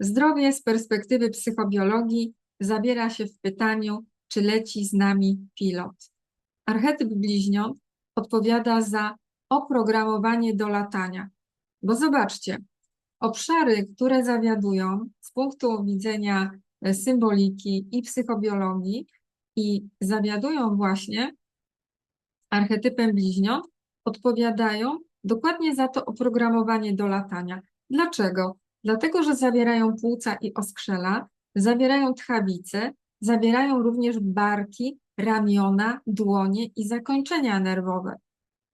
Zdrowie z perspektywy psychobiologii zawiera się w pytaniu, czy leci z nami pilot. Archetyp bliźniąt odpowiada za oprogramowanie do latania. Bo zobaczcie, obszary, które zawiadują z punktu widzenia e, symboliki i psychobiologii i zawiadują właśnie archetypem bliźniąt, odpowiadają dokładnie za to oprogramowanie do latania. Dlaczego? Dlatego, że zawierają płuca i oskrzela, zawierają tchawice, zawierają również barki, ramiona, dłonie i zakończenia nerwowe.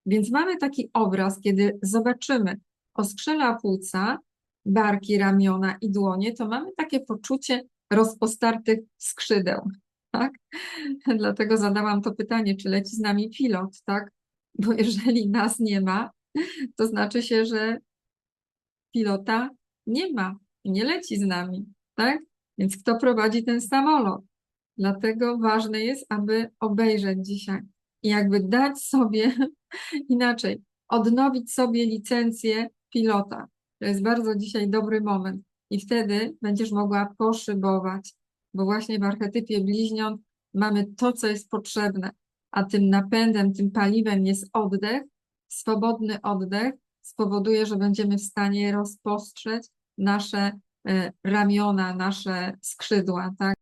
Więc mamy taki obraz, kiedy zobaczymy oskrzela płuca, barki, ramiona i dłonie, to mamy takie poczucie rozpostartych skrzydeł, tak? Dlatego zadałam to pytanie, czy leci z nami pilot, tak? Bo jeżeli nas nie ma, to znaczy się, że pilota nie ma i nie leci z nami, tak? Więc kto prowadzi ten samolot? Dlatego ważne jest, aby obejrzeć dzisiaj i jakby dać sobie inaczej, odnowić sobie licencję pilota. To jest bardzo dzisiaj dobry moment i wtedy będziesz mogła poszybować, bo właśnie w archetypie bliźniąt mamy to, co jest potrzebne, a tym napędem, tym paliwem jest oddech, swobodny oddech spowoduje, że będziemy w stanie rozpostrzeć nasze e, ramiona, nasze skrzydła, tak?